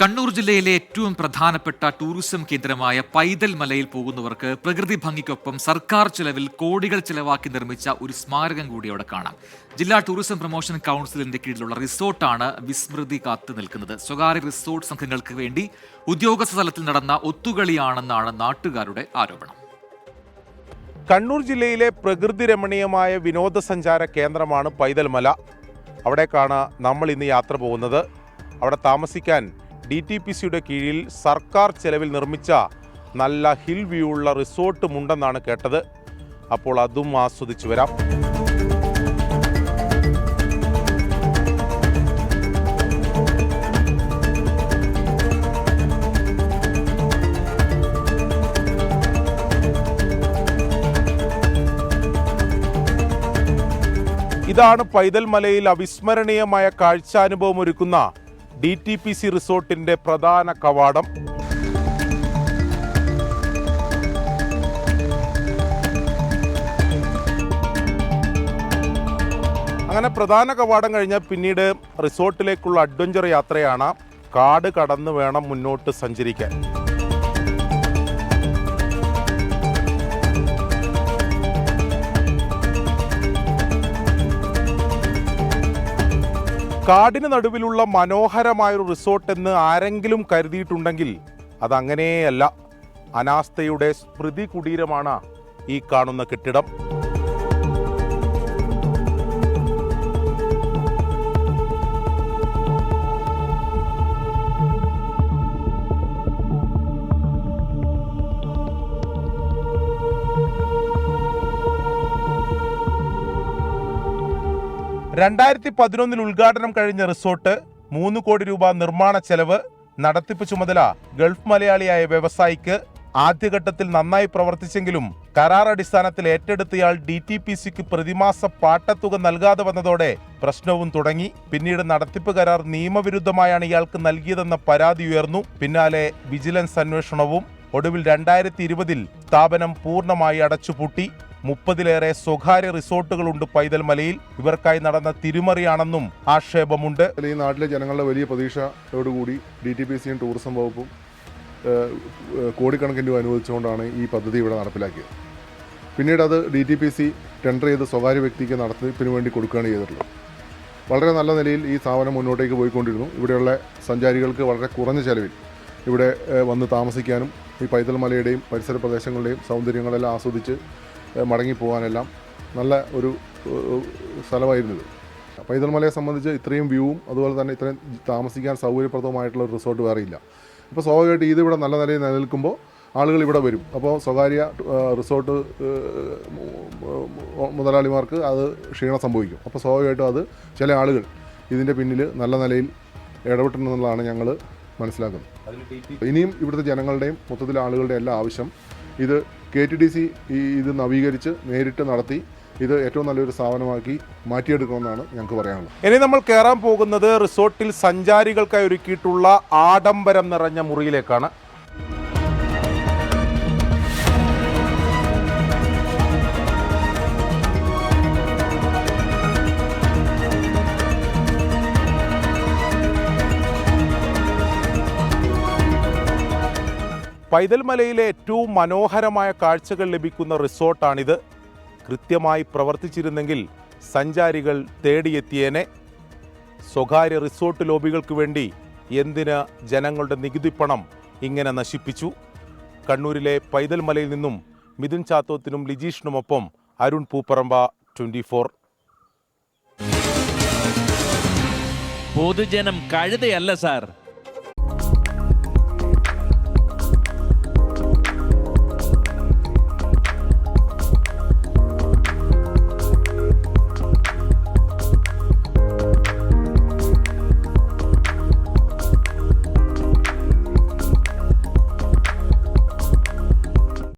കണ്ണൂർ ജില്ലയിലെ ഏറ്റവും പ്രധാനപ്പെട്ട ടൂറിസം കേന്ദ്രമായ പൈതൽ മലയിൽ പോകുന്നവർക്ക് പ്രകൃതി ഭംഗിക്കൊപ്പം സർക്കാർ ചെലവിൽ കോടികൾ ചെലവാക്കി നിർമ്മിച്ച ഒരു സ്മാരകം കൂടി അവിടെ കാണാം. ജില്ലാ ടൂറിസം പ്രൊമോഷൻ കൗൺസിലിന്റെ കീഴിലുള്ള റിസോർട്ടാണ് വിസ്മൃതി കാത്തു നിൽക്കുന്നത്. സ്വകാര്യ റിസോർട്ട് സംഘങ്ങൾക്ക് വേണ്ടി ഉദ്യോഗസ്ഥ തലത്തിൽ നടന്ന ഒത്തുകളിയാണെന്നാണ് നാട്ടുകാരുടെ ആരോപണം. കണ്ണൂർ ജില്ലയിലെ പ്രകൃതി രമണീയമായ വിനോദസഞ്ചാര കേന്ദ്രമാണ് പൈതൽമല അവിടേക്കാണ് നമ്മൾ ഇന്ന് യാത്ര പോകുന്നത്. അവിടെ താമസിക്കാൻ ഡി ടി പി സിയുടെ കീഴിൽ സർക്കാർ ചെലവിൽ നിർമ്മിച്ച നല്ല ഹിൽ വ്യൂ ഉള്ള റിസോർട്ടും ഉണ്ടെന്നാണ് കേട്ടത്. അപ്പോൾ അതും ആസ്വദിച്ചു വരാം. ഇതാണ് പൈതൽ മലയിൽ അവിസ്മരണീയമായ കാഴ്ചാനുഭവം ഒരുക്കുന്ന ഡി ടി പി സി റിസോർട്ടിന്റെ പ്രധാന കവാടം. അങ്ങനെ പ്രധാന കവാടം കഴിഞ്ഞാൽ പിന്നീട് റിസോർട്ടിലേക്കുള്ള അഡ്വഞ്ചർ യാത്രയാണ് കാട് കടന്ന് വേണം മുന്നോട്ട് സഞ്ചരിക്കാൻ. കാടിന് നടുവിലുള്ള മനോഹരമായൊരു റിസോർട്ട് എന്ന് ആരെങ്കിലും കരുതിയിട്ടുണ്ടെങ്കിൽ അതങ്ങനെയല്ല. അനാസ്ഥയുടെ സ്മൃതി കുടീരമാണ് ഈ കാണുന്ന കെട്ടിടം. രണ്ടായിരത്തി പതിനൊന്നിൽ ഉദ്ഘാടനം കഴിഞ്ഞ റിസോർട്ട് മൂന്ന് കോടി രൂപ നിർമ്മാണ ചെലവ് നടത്തിപ്പ് ചുമതല ഗൾഫ് മലയാളിയായ വ്യവസായിക്ക് ആദ്യഘട്ടത്തിൽ നന്നായി പ്രവർത്തിച്ചെങ്കിലും കരാർ അടിസ്ഥാനത്തിൽ ഏറ്റെടുത്തയാൾ ഡി ടി പി സിക്ക് പ്രതിമാസ പാട്ടത്തുക നൽകാതെ വന്നതോടെ പ്രശ്നവും തുടങ്ങി. പിന്നീട് നടത്തിപ്പ് കരാർ നിയമവിരുദ്ധമായാണ് ഇയാൾക്ക് നൽകിയതെന്ന പരാതി ഉയർന്നു. പിന്നാലെ വിജിലൻസ് അന്വേഷണവും ഒടുവിൽ രണ്ടായിരത്തി ഇരുപതിൽ സ്ഥാപനം പൂർണമായി അടച്ചുപൂട്ടി. മുപ്പതിലേറെ സ്വകാര്യ റിസോർട്ടുകളുണ്ട് പൈതൽ മലയിൽ ഇവർക്കായി നടന്ന തിരുമറിയാണെന്നും ആക്ഷേപമുണ്ട്. ഈ നാട്ടിലെ ജനങ്ങളുടെ വലിയ പ്രതീക്ഷയോടുകൂടി ഡി ടി പി സിയും ടൂറിസം വകുപ്പും കോടിക്കണക്കിന് രൂപ അനുവദിച്ചുകൊണ്ടാണ് ഈ പദ്ധതി ഇവിടെ നടപ്പിലാക്കിയത്. പിന്നീട് അത് D T P C tender ചെയ്ത് സ്വകാര്യ വ്യക്തിക്ക് നടത്തിപ്പിന് വേണ്ടി കൊടുക്കുകയാണ് ചെയ്തിട്ടുള്ളത്. വളരെ നല്ല നിലയിൽ ഈ സ്ഥാപനം മുന്നോട്ടേക്ക് പോയിക്കൊണ്ടിരുന്നു. ഇവിടെയുള്ള സഞ്ചാരികൾക്ക് വളരെ കുറഞ്ഞ ചെലവിൽ ഇവിടെ വന്ന് താമസിക്കാനും ഈ പൈതൽ മലയുടെയും പരിസര പ്രദേശങ്ങളുടെയും സൗന്ദര്യങ്ങളെല്ലാം ആസ്വദിച്ച് മടങ്ങിപ്പോകാനെല്ലാം നല്ല ഒരു സ്ഥലമായിരുന്നു ഇത്. പൈതൽ മലയെ സംബന്ധിച്ച് ഇത്രയും വ്യൂവും അതുപോലെ തന്നെ ഇത്രയും താമസിക്കാൻ സൗകര്യപ്രദമായിട്ടുള്ള ഒരു റിസോർട്ട് വേറെ ഇല്ല. അപ്പോൾ സ്വാഭാവികമായിട്ട് ഇതിവിടെ നല്ല നിലയിൽ നിലനിൽക്കുമ്പോൾ ആളുകൾ ഇവിടെ വരും. അപ്പോൾ സ്വകാര്യ റിസോർട്ട് മുതലാളിമാർക്ക് അത് ക്ഷീണം സംഭവിക്കും. അപ്പോൾ സ്വാഭാവികമായിട്ടും അത് ചില ആളുകൾ ഇതിന്റെ പിന്നിൽ നല്ല നിലയിൽ ഇടപെട്ടിട്ടുണ്ടെന്നുള്ളതാണ് ഞങ്ങൾ മനസ്സിലാക്കുന്നത്. ഇനിയും ഇവിടുത്തെ ജനങ്ങളുടെയും മൊത്തത്തിലെ ആളുകളുടെയും എല്ലാ ആവശ്യം ഇത് കെ ടി ഡി സി ഈ ഇത് നവീകരിച്ച് നേരിട്ട് നടത്തി ഇത് ഏറ്റവും നല്ലൊരു സ്ഥാപനമാക്കി മാറ്റിയെടുക്കണമെന്നാണ് ഞങ്ങൾക്ക് പറയാനുള്ളത്. ഇനി നമ്മൾ കയറാൻ പോകുന്നത് റിസോർട്ടിൽ സഞ്ചാരികൾക്കായി ഒരുക്കിയിട്ടുള്ള ആഡംബരം നിറഞ്ഞ മുറിയിലേക്കാണ്. പൈതൽ മലയിലെ ഏറ്റവും മനോഹരമായ കാഴ്ചകൾ ലഭിക്കുന്ന റിസോർട്ടാണിത്. കൃത്യമായി പ്രവർത്തിച്ചിരുന്നെങ്കിൽ സഞ്ചാരികൾ തേടിയെത്തിയേനെ. സ്വകാര്യ റിസോർട്ട് ലോബികൾക്ക് വേണ്ടി എന്തിന് ജനങ്ങളുടെ നികുതിപ്പണം ഇങ്ങനെ നശിപ്പിച്ചു? കണ്ണൂരിലെ പൈതൽമലയിൽ നിന്നും മിഥുൻ ചാത്തോത്തിനും ലിജീഷിനുമൊപ്പം അരുൺ പൂപ്പറമ്പ ട്വന്റി ഫോർ. പൊതുജനം കഴുതയല്ല സാർ.